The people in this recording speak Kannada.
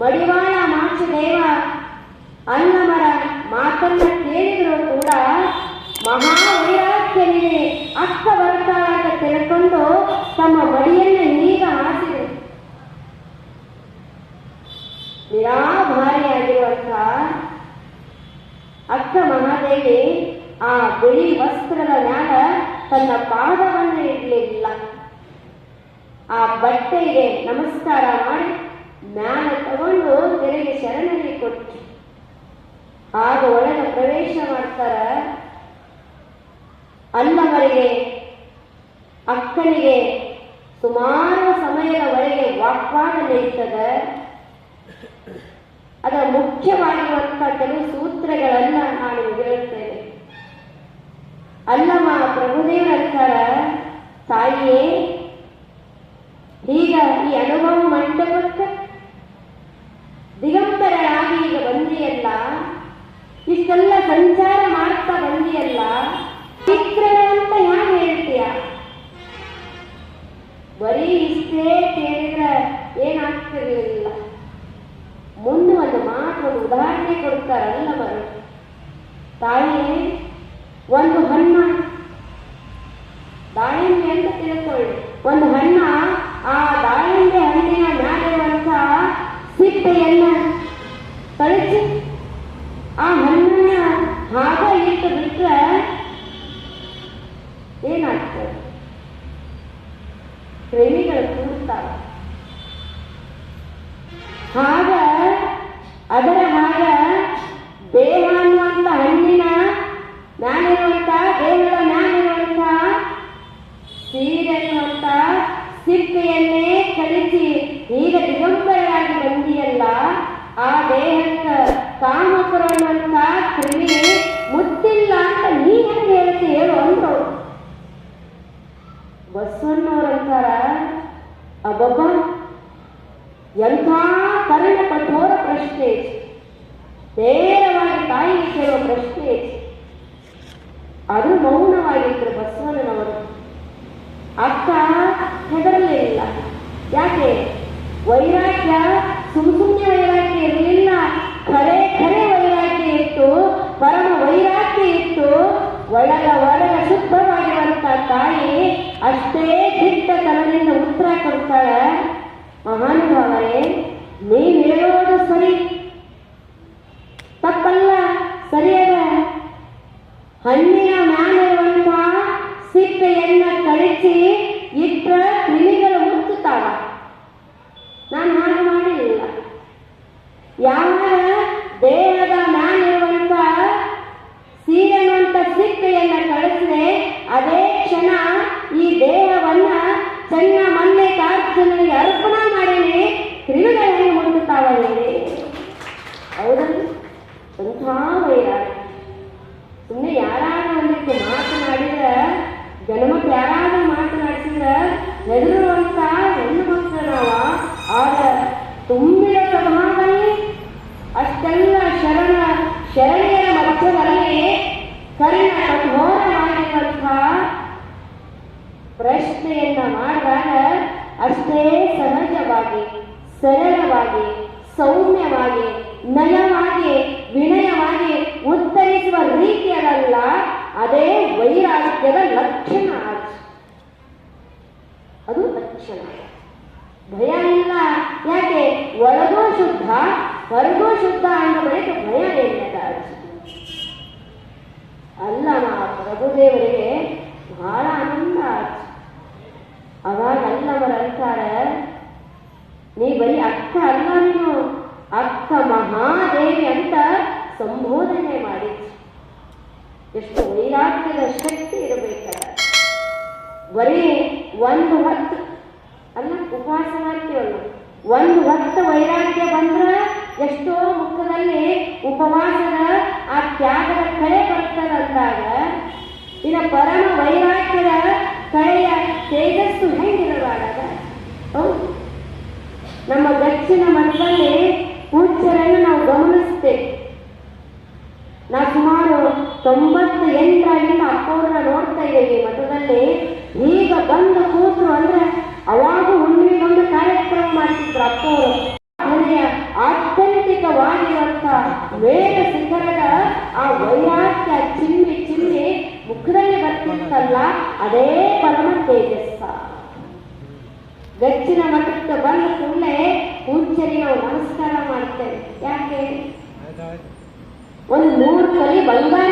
ಮಡಿವಾಳ ಮಾಚಿದೇವ ಅಣ್ಣವರ ಮಾತನ್ನ ಕೇಳಿದ್ರು ಕೂಡ ಮಹಾವೈರಾಗ್ಯನಿಗೆ ಅಕ್ಕ ಬರ್ತಾಳ ಅಂತ ತಿಳ್ಕೊಂಡು ತಮ್ಮ ಮಡಿಯನ್ನು ನೀಗ ಹಾಸಿದರು ನಿರಾಭಾರಿಯಾಗಿರುವಂಥ ಅಕ್ಕ ಮಹಾದೇವಿ ಆ ಬಿಳಿ ವಸ್ತ್ರದ ಮ್ಯಾಲ ತನ್ನ ಪಾದವನ್ನು ಇಡಲಿಲ್ಲ. ಆ ಬಟ್ಟೆಗೆ ನಮಸ್ಕಾರ ಮಾಡಿ ಮ್ಯಾಲ ತಗೊಂಡು ತೆರೆಗೆ ಶರಣರಿಗೆ ಕೊಟ್ಟು ಆಗ ಒಳಗೆ ಪ್ರವೇಶ ಮಾಡ್ತಾರ. ಅಲ್ಲವರಿಗೆ ಅಕ್ಕನಿಗೆ ಸುಮಾರು ಸಮಯದವರೆಗೆ ವಾಗ್ವಾದ ನಡೀತದ. ಅದರ ಮುಖ್ಯವಾಗಿರುವಂತಹ ಕೆಲವು ಸೂತ್ರಗಳನ್ನ ನಾನು ಹೇಳ್ತೇನೆ. ಅಲ್ಲಮ್ಮ ಪ್ರಭುದೇವರಂತಾರ ತಾಯಿಯೇ, ಈಗ ಈ ಅನುಭವ ಮಂಟಪಕ್ಕೆ ದಿಗಂಬರರಾಗಿ ಈಗ ಬಂದಿಯಲ್ಲ? ಇಷ್ಟೆಲ್ಲ ಸಂಚಾರ ಮಾಡ್ತಾ ಬಂದಿಯಲ್ಲ? ಚಿತ್ರಣ ಅಂತ ಯಾಕೆ ಹೇಳ್ತೀಯ? ಬರೀ ಇಷ್ಟೇ ಕೇಳಿದ್ರೆ ಏನಾಗ್ತಿರ್ಲಿಲ್ಲ ಮುಂದೆ ಒಂದು ಮಾತು, ಒಂದು ಉದಾಹರಣೆ ಕೊಡ್ತಾರಲ್ಲ ಬರು ತಾಯಿ, ಒಂದು ಹಣ್ಣ. ದಾಳಿಂಬೆ ಅಂತ ತಿಳ್ಕೊಳ್ಳಿ. ಒಂದು ಹಣ್ಣ, ಆ ದಾಳಿಂಬೆ ಹಣ್ಣಿನ ಮ್ಯಾಲಿರುವಂತ ಸಿಪ್ಪೆಯನ್ನ ಕಳಿಸಿ ಆ ಹಣ್ಣನ್ನ ಹಾಗ ಇಟ್ಟು ಬಿಟ್ರೆ ಏನಾಗ್ತದೆ ಕ್ರಿಮಿಗಳು ಕೂಡ್ತಾವ ಆಗ ಅದರ ಹಾಗ ದೇಹ ಅನ್ನುವಂಥ ಹಣ್ಣಿನ ನಾನಿರುವಂತ ದೇಹದ ನಾನಿರುವಂತ ಸೀರೆ ಅಂತ ಸಿಪ್ಪೆಯನ್ನೇ ಕಳಿಸಿ ಈಗ ದಿಗಂಬರಾಗಿ ಬಂದಿಯಲ್ಲ, ಆ ದೇಹಕ್ಕೆ ಕಾಮಪುರ ಕ್ರಿಮಿ ಮುತ್ತಿಲ್ಲ ಅಂತ ನೀ ಹೇಳ್ತಿ? ಹೇಳು ಅಂದ್ರು. ಬಸವಣ್ಣವರಂತಾರ ಅಬ್ಬಬ್ಬ, ಎಂಥ ಕರಣ ಕಠೋರ ಪ್ರಶ್ನೆ. ನೇರವಾಗಿ ತಾಯಿಗೆ ಕೇಳುವ ಪ್ರಶ್ನೆ. ಅದು ಮೌನವಾಗಿದ್ರು ಬಸವಣ್ಣನವರು. ಅಕ್ಕ ಹೆದರಲಿಲ್ಲ ಯಾಕೆ? ವೈರಾಗ್ಯ ಸುಮ್ ಸುಮ್ಮನೆ ವೈರಾಗ್ಯ ಇರಲಿಲ್ಲ. ಖರೆ ಖರೆ ವೈರಾಗ್ಯ ಇತ್ತು. ಪರಮ ವೈರಾಗ್ಯ ಇತ್ತು. ಒಳಗ ಒಳಗ ಶುದ್ಧವಾಗಿರುವಂತ ತಾಯಿ? ಅಷ್ಟೇ ದಿಟ್ಟ ತಲೆಯಿಂದ ಉತ್ತರ ಕೊಡ್ತಾಳೆ. ಮಹಾನುಭಾವರೇ, ನೀವ್ ಹೇಳೋದು ಸರಿ. ತಪ್ಪಲ್ಲ, ಸರಿಯದ. ಹಣ್ಣಿನ ಮ್ಯಾಲಿರುವಂತ ಸಿಪ್ಪೆಯನ್ನ ಕಳಿಸಿ ಇಟ್ಟ ಕ್ರಿಮಿಗಳು ಮುಚ್ಚುತ್ತಾವ ನಾನು ಹಾಗೆ ಮಾಡಿಲ್ಲ ಯಾವಾಗ ದೇಹದ ಮ್ಯಾಲಿರುವಂತ ಸೀರೆನ್ನುವಂತ ಸಿಪ್ಪೆಯನ್ನ ಕಳಿಸಿದೆ ಅದೇ ಕ್ಷಣ ಈ ದೇಹವನ್ನ ಚೆನ್ನ ಮಲ್ಲೆ ಕಾರ್ಜನಿಗೆ ಅರ್ಪಣ ಮಾಡೇನೆ ಕ್ರಿಮಿಗಳನ್ನು ಮುಟ್ಟುತ್ತಾವ ಹೇಳಿ ಹೌದಲ್ಲ ಎಂಥ ವೈರಾಗ್ಯ. ಸುಮ್ಮನೆ ಯಾರಾದ್ರೂ ಒಂದಿಷ್ಟು ಮಾತನಾಡಿದ್ರೆ ಜನಮಕ್ಕೆ ಯಾರಾದ್ರೂ ಮಾತನಾಡಿಸಿದ್ರ ಹೆದರುವಂತ ಹೆಣ್ಣು ಮಕ್ಕಳು ನಾವ, ಆಗ ತುಂಬಿದ ಅಷ್ಟೆಲ್ಲ ಶರಣ ಶರಣೆಯರ ಮಧ್ಯದಲ್ಲಿ ಕರ್ಣ ಕಠೋರವಾಗಿರುವಂಥ ಪ್ರಶ್ನೆಯನ್ನ ಮಾಡಿದಾಗ ಅಷ್ಟೇ ಸಹಜವಾಗಿ ಸರಳವಾಗಿ, ಸೌಮ್ಯವಾಗಿ, ನಯವಾಗಿ, ವಿನಯವಾಗಿ ಉತ್ತರಿಸುವ ರೀತಿಯಲ್ಲ ಅದೇ ವೈರಾಗ್ಯದ ಲಕ್ಷಣ. ಅದು ಲಕ್ಷಣ ಭಯ ಇಲ್ಲ ಯಾಕೆ ಒಳಗೋ ಶುದ್ಧ, ಹೊರಗೋ ಶುದ್ಧ ಅನ್ನೋ ಬಳಿಕ ಭಯ ಏನಿಲ್ಲ. ಅಲ್ಲ ನಾ ಪ್ರಭುದೇವರಿಗೆ ಬಹಳ ಆನಂದ. ಅವಾಗ ಅಲ್ಲವರ ಅಂತಾರೆ ನೀ ಬರೀ ಅಕ್ಕ ಅಲ್ಲ ನೀನು ಅಕ್ಕ ಮಹಾದೇವಿ ಅಂತ ಸಂಬೋಧನೆ ಮಾಡಿ. ಎಷ್ಟು ವೈರಾಗ್ಯದ ಶಕ್ತಿ ಇರಬೇಕಲ್ಲ. ಬರೀ ಒಂದು ಹೊತ್ತು, ಅಲ್ಲ, ಉಪವಾಸ ಮಾಡ್ತೀವಲ್ಲ. ಒಂದು ಹೊತ್ತು ವೈರಾಗ್ಯ ಬಂದ್ರೆ ಎಷ್ಟೋ ಮುಖದಲ್ಲಿ ಉಪವಾಸದ ಆ ತ್ಯಾಗದ ಕಳೆ ಬರ್ತದಂದಾಗ, ಇನ್ನು ಪರಮ ವೈರಾಗ್ಯದ ಕಳೆಯ ತೇಜಸ್ಸು ಹೆಂಗಿರಬಾರದ? ನಮ್ಮ ದಕ್ಷಿಣ ಮಠದಲ್ಲಿ ಪೂಜ್ಯರನ್ನು ನಾವು ಗಮನಿಸ್ತೇವೆ ನಾ ಸುಮಾರು ತೊಂಬತ್ತು ಎಂಟರಾಗಿಂದ ಅಪ್ಪವ್ರನ್ನ ನೋಡ್ತಾ ಇದ್ದೇವೆ ಈ ಮಠದಲ್ಲಿ. ಈಗ ಬಂದು ಕೂತರು ಅಂದ್ರೆ ಅವಾಗ ಹುಣ್ಣಿಮೆಗೊಂದು ಕಾರ್ಯಕ್ರಮ ಮಾಡ್ತಿದ್ರು ಅಪ್ಪವರು. ಸಾಧನೆಯ ಆತ್ಯಂತಿಕವಾಗಿರುವಂತ ವೇದ ಶಿಖರದ ಆ ವೈರಾಗ್ಯ ಚಿಮ್ಮಿ ಚಿಮ್ಮಿ ಮುಖದಲ್ಲಿ ಬರ್ತಿತ್ತಲ್ಲ, ಅದೇ ಪರಮ ತೇಜಸ್ಸ. ಗಚ್ಚಿನ ಮಠಕ್ಕೆ ಬಂದ ಕೂಡಲೇ ಪೂಜ್ಯರಿಗೆ ನಮಸ್ಕಾರ ಮಾಡ್ತೇವೆ. ಯಾಕೆ? ಒಂದು ಮೂರು ಕಲಿ ಬಂಗಾರ